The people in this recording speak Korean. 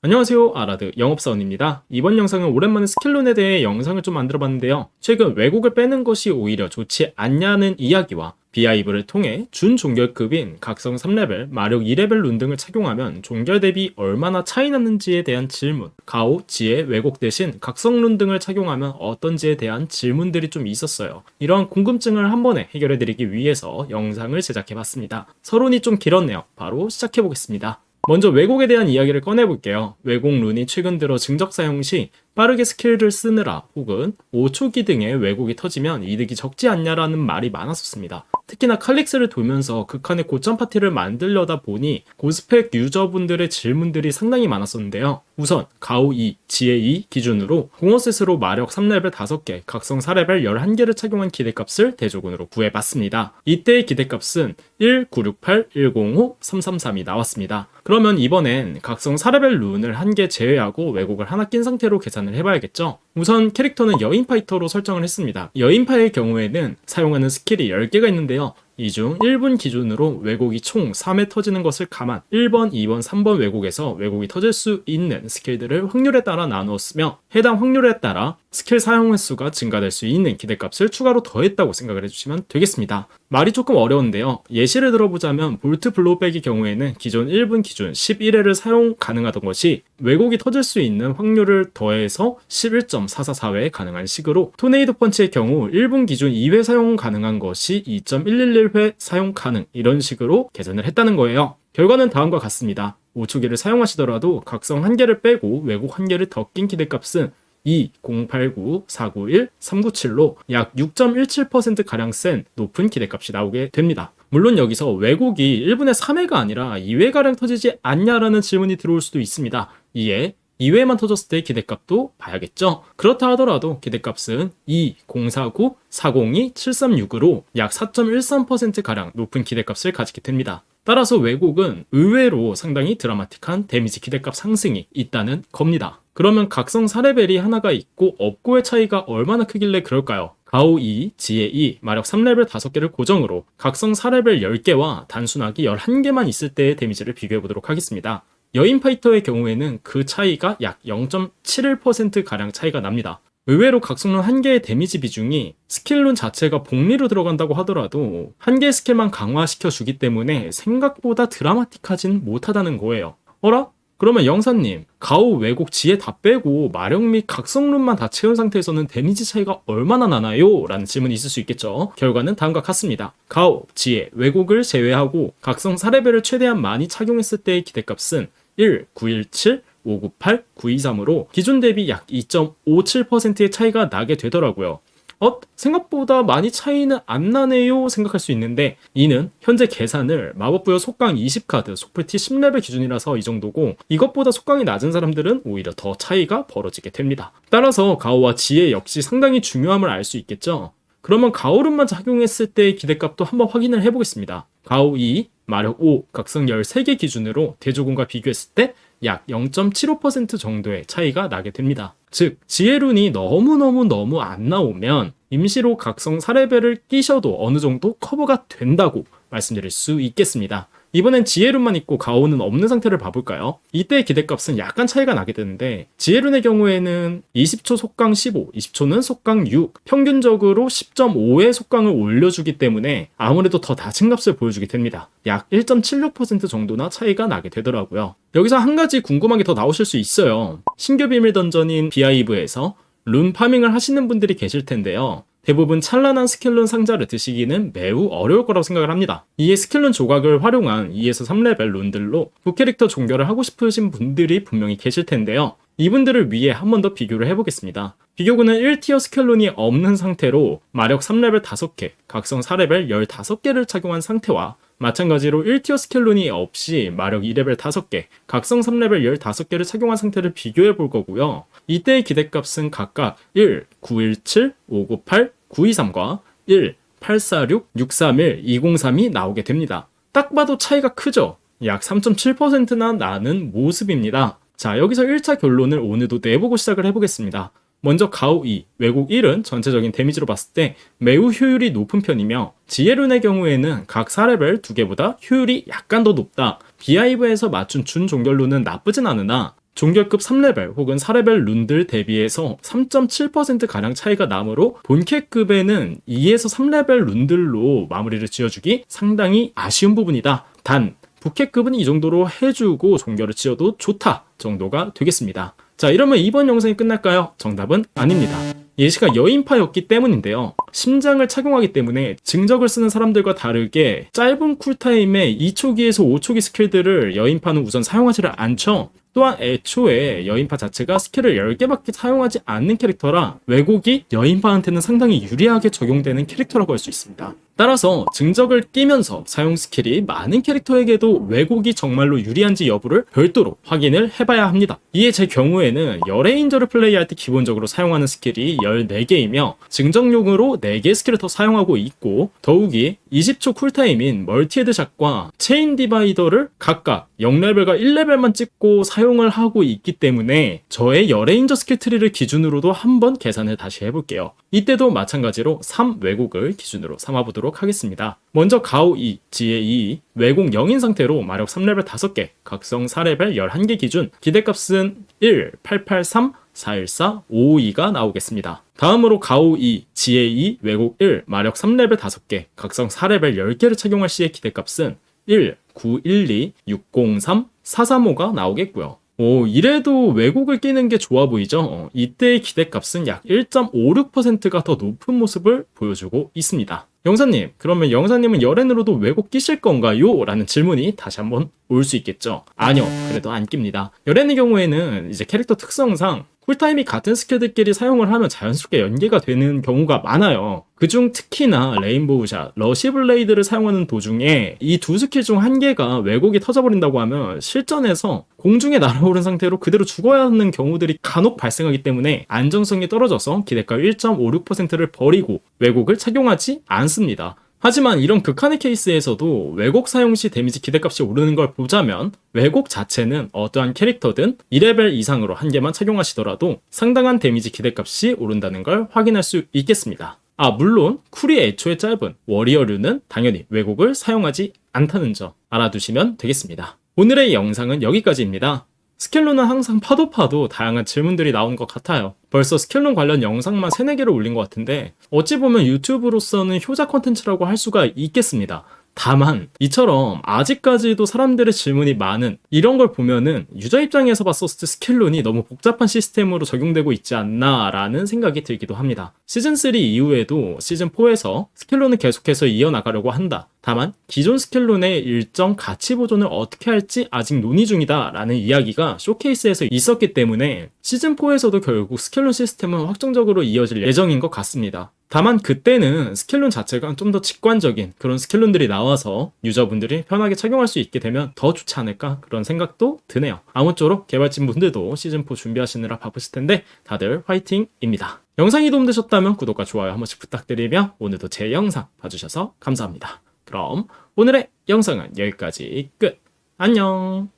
안녕하세요. 아라드 영업사원입니다. 이번 영상은 오랜만에 스킬론에 대해 영상을 좀 만들어 봤는데요. 최근 왜곡을 빼는 것이 오히려 좋지 않냐는 이야기와 비아이브를 통해 준 종결급인 각성 3레벨, 마력 2레벨 룬 등을 착용하면 종결 대비 얼마나 차이 나는지에 대한 질문 가오, 지혜, 왜곡 대신 각성 룬 등을 착용하면 어떤지에 대한 질문들이 좀 있었어요. 이러한 궁금증을 한 번에 해결해드리기 위해서 영상을 제작해봤습니다. 서론이 좀 길었네요. 바로 시작해보겠습니다 먼저 왜곡에 대한 이야기를 꺼내볼게요. 왜곡 룬이 최근 들어 증적 사용 시 빠르게 스킬을 쓰느라 혹은 5초기 등의 왜곡이 터지면 이득이 적지 않냐라는 말이 많았었습니다. 특히나 칼릭스를 돌면서 극한의 고점 파티를 만들려다 보니 고스펙 유저분들의 질문들이 상당히 많았었는데요. 우선 가오 2, 지혜 2 기준으로 공허셋으로 마력 3레벨 5개, 각성 4레벨 11개를 착용한 기대값을 대조군으로 구해봤습니다. 이때의 기대값은 1, 9, 6, 8, 1, 0, 5, 3, 3, 3이 나왔습니다. 그러면 이번엔 각성 4레벨 룬을 한 개 제외하고 왜곡을 하나 낀 상태로 계산을 해봐야겠죠? 우선 캐릭터는 여인 파이터로 설정을 했습니다. 여인파의 경우에는 사용하는 스킬이 10개가 있는데요. 이 중 1분 기준으로 왜곡이 총 3회 터지는 것을 감안 1번, 2번, 3번 왜곡에서 왜곡이 터질 수 있는 스킬들을 확률에 따라 나누었으며 해당 확률에 따라 스킬 사용 횟수가 증가될 수 있는 기대값을 추가로 더했다고 생각을 해주시면 되겠습니다. 말이 조금 어려운데요. 예시를 들어보자면 볼트 블로우백의 경우에는 기존 1분 기준 11회를 사용 가능하던 것이 왜곡이 터질 수 있는 확률을 더해서 11.444회 가능한 식으로 토네이도 펀치의 경우 1분 기준 2회 사용 가능한 것이 2.111회 사용 가능 이런 식으로 개선을 했다는 거예요. 결과는 다음과 같습니다. 5초기를 사용하시더라도 각성 1개를 빼고 왜곡 1개를 더 낀 기대값은 2, 089, 491, 397로 약 6.17%가량 센 높은 기대값이 나오게 됩니다. 물론 여기서 왜곡이 1분의 3회가 아니라 2회가량 터지지 않냐라는 질문이 들어올 수도 있습니다. 이에 2회만 터졌을 때 기대값도 봐야겠죠. 그렇다 하더라도 기대값은 2, 049, 402, 736으로 약 4.13%가량 높은 기대값을 가지게 됩니다. 따라서 왜곡은 의외로 상당히 드라마틱한 데미지 기대값 상승이 있다는 겁니다. 그러면 각성 4레벨이 하나가 있고 없고의 차이가 얼마나 크길래 그럴까요? 가오 2, 지혜 2, 마력 3레벨 5개를 고정으로 각성 4레벨 10개와 단순하기 11개만 있을 때의 데미지를 비교해 보도록 하겠습니다. 여인 파이터의 경우에는 그 차이가 약 0.71%가량 차이가 납니다. 의외로 각성룬 한 개의 데미지 비중이 스킬룬 자체가 복리로 들어간다고 하더라도 한 개의 스킬만 강화시켜 주기 때문에 생각보다 드라마틱하진 못하다는 거예요. 어라? 그러면 영사님, 가오 왜곡 지혜 다 빼고 마력 및 각성룬만 다 채운 상태에서는 데미지 차이가 얼마나 나나요? 라는 질문이 있을 수 있겠죠. 결과는 다음과 같습니다. 가오, 지혜, 왜곡을 제외하고 각성 4레벨을 최대한 많이 착용했을 때의 기대값은 1, 917, 598, 923으로 기존 대비 약 2.57%의 차이가 나게 되더라고요. 어? 생각보다 많이 차이는 안 나네요 생각할 수 있는데 이는 현재 계산을 마법부여 속강 20카드, 속풀티 10레벨 기준이라서 이 정도고 이것보다 속강이 낮은 사람들은 오히려 더 차이가 벌어지게 됩니다. 따라서 가오와 지혜 역시 상당히 중요함을 알 수 있겠죠. 그러면 가오름만 작용했을 때의 기대값도 한번 확인을 해보겠습니다. 가오 2, 마력 5, 각성 13개 기준으로 대조군과 비교했을 때 약 0.75% 정도의 차이가 나게 됩니다. 즉, 지혜룬이 너무너무너무 안 나오면 임시로 각성 4레벨을 끼셔도 어느 정도 커버가 된다고 말씀드릴 수 있겠습니다. 이번엔 지혜룬만 있고 가오는 없는 상태를 봐볼까요? 이때 기대값은 약간 차이가 나게 되는데 지혜룬의 경우에는 20초 속강 15, 20초는 속강 6, 평균적으로 10.5의 속강을 올려주기 때문에 아무래도 더 낮은 값을 보여주게 됩니다. 약 1.76% 정도나 차이가 나게 되더라고요. 여기서 한 가지 궁금한 게 더 나오실 수 있어요. 신규 비밀 던전인 비아이브에서 룬 파밍을 하시는 분들이 계실 텐데요. 대부분 찬란한 스킬룬 상자를 드시기는 매우 어려울 거라고 생각을 합니다. 이에 스킬룬 조각을 활용한 2에서 3레벨 룬들로 부 캐릭터 종결을 하고 싶으신 분들이 분명히 계실 텐데요. 이분들을 위해 한 번 더 비교를 해보겠습니다. 비교군은 1티어 스켈론이 없는 상태로 마력 3레벨 5개, 각성 4레벨 15개를 착용한 상태와 마찬가지로 1티어 스켈론이 없이 마력 2레벨 5개, 각성 3레벨 15개를 착용한 상태를 비교해 볼 거고요. 이때의 기대값은 각각 1, 917, 598, 923과 1, 846, 631, 203이 나오게 됩니다. 딱 봐도 차이가 크죠? 약 3.7%나 나는 모습입니다. 자, 여기서 1차 결론을 오늘도 내보고 시작을 해보겠습니다. 먼저 가오 2, 왜곡 1은 전체적인 데미지로 봤을 때 매우 효율이 높은 편이며 지혜룬의 경우에는 각 4레벨 2개보다 효율이 약간 더 높다. 비아이브에서 맞춘 준 종결로는 나쁘진 않으나 종결급 3레벨 혹은 4레벨 룬들 대비해서 3.7%가량 차이가 나므로 본캐급에는 2에서 3레벨 룬들로 마무리를 지어주기 상당히 아쉬운 부분이다. 단, 부캐급은 이 정도로 해주고 종결을 지어도 좋다 정도가 되겠습니다. 자, 이러면 이번 영상이 끝날까요? 정답은 아닙니다. 예시가 여인파였기 때문인데요. 심장을 착용하기 때문에 증적을 쓰는 사람들과 다르게 짧은 쿨타임에 2초기에서 5초기 스킬들을 여인파는 우선 사용하지를 않죠. 또한 애초에 여인파 자체가 스킬을 10개밖에 사용하지 않는 캐릭터라 왜곡이 여인파한테는 상당히 유리하게 적용되는 캐릭터라고 할 수 있습니다. 따라서 증적을 끼면서 사용 스킬이 많은 캐릭터에게도 왜곡이 정말로 유리한지 여부를 별도로 확인을 해봐야 합니다. 이에 제 경우에는 열애인저를 플레이할 때 기본적으로 사용하는 스킬이 14개이며 증적용으로 4개의 스킬을 더 사용하고 있고 더욱이 20초 쿨타임인 멀티헤드샷과 체인 디바이더를 각각 0레벨과 1레벨만 찍고 사용을 하고 있기 때문에 저의 열애인저 스킬 트리를 기준으로도 한번 계산을 다시 해볼게요. 이때도 마찬가지로 3 왜곡을 기준으로 삼아보도록 하겠습니다. 먼저 가오 2, 지혜 2, 왜곡 0인 상태로 마력 3레벨 5개, 각성 4레벨 11개 기준, 기대값은 1, 883, 414, 552가 나오겠습니다. 다음으로 가오 2, 지혜 2, 왜곡 1, 마력 3레벨 5개, 각성 4레벨 10개를 착용할 시의 기대값은 1, 912, 603, 435가 나오겠고요. 오, 이래도 왜곡을 끼는 게 좋아 보이죠? 어, 이때의 기대값은 약 1.56%가 더 높은 모습을 보여주고 있습니다. 영사님, 그러면 영사님은 열엔으로도 왜곡 끼실 건가요? 라는 질문이 다시 한번 올 수 있겠죠. 아니요, 그래도 안 낍니다. 열엔의 경우에는 이제 캐릭터 특성상 쿨타임이 같은 스킬들끼리 사용을 하면 자연스럽게 연계가 되는 경우가 많아요. 그중 특히나 레인보우샷, 러시블레이드를 사용하는 도중에 이 두 스킬 중 한 개가 왜곡이 터져버린다고 하면 실전에서 공중에 날아오른 상태로 그대로 죽어야 하는 경우들이 간혹 발생하기 때문에 안정성이 떨어져서 기대가 1.56%를 버리고 왜곡을 착용하지 않습니다. 하지만 이런 극한의 케이스에서도 왜곡 사용 시 데미지 기대값이 오르는 걸 보자면 왜곡 자체는 어떠한 캐릭터든 2레벨 이상으로 한 개만 착용하시더라도 상당한 데미지 기대값이 오른다는 걸 확인할 수 있겠습니다. 아, 물론 쿨이 애초에 짧은 워리어류는 당연히 왜곡을 사용하지 않다는 점 알아두시면 되겠습니다. 오늘의 영상은 여기까지입니다. 스켈론은 항상 파도 파도 다양한 질문들이 나온 것 같아요. 벌써 스켈론 관련 영상만 3, 4개를 올린 것 같은데 어찌 보면 유튜브로서는 효자 컨텐츠라고 할 수가 있겠습니다. 다만 이처럼 아직까지도 사람들의 질문이 많은 이런 걸 보면은 유저 입장에서 봤었을 때 스켈론이 너무 복잡한 시스템으로 적용되고 있지 않나라는 생각이 들기도 합니다. 시즌 3 이후에도 시즌 4에서 스켈론을 계속해서 이어나가려고 한다. 다만 기존 스켈론의 일정 가치 보존을 어떻게 할지 아직 논의 중이다라는 이야기가 쇼케이스에서 있었기 때문에 시즌 4에서도 결국 스켈론 시스템은 확정적으로 이어질 예정인 것 같습니다. 다만 그때는 스켈론 자체가 좀 더 직관적인 그런 스켈론들이 나와서 유저분들이 편하게 착용할 수 있게 되면 더 좋지 않을까 그런 생각도 드네요. 아무쪼록 개발진 분들도 시즌4 준비하시느라 바쁘실 텐데 다들 화이팅입니다. 영상이 도움되셨다면 구독과 좋아요 한 번씩 부탁드리며 오늘도 제 영상 봐주셔서 감사합니다. 그럼 오늘의 영상은 여기까지 끝. 안녕.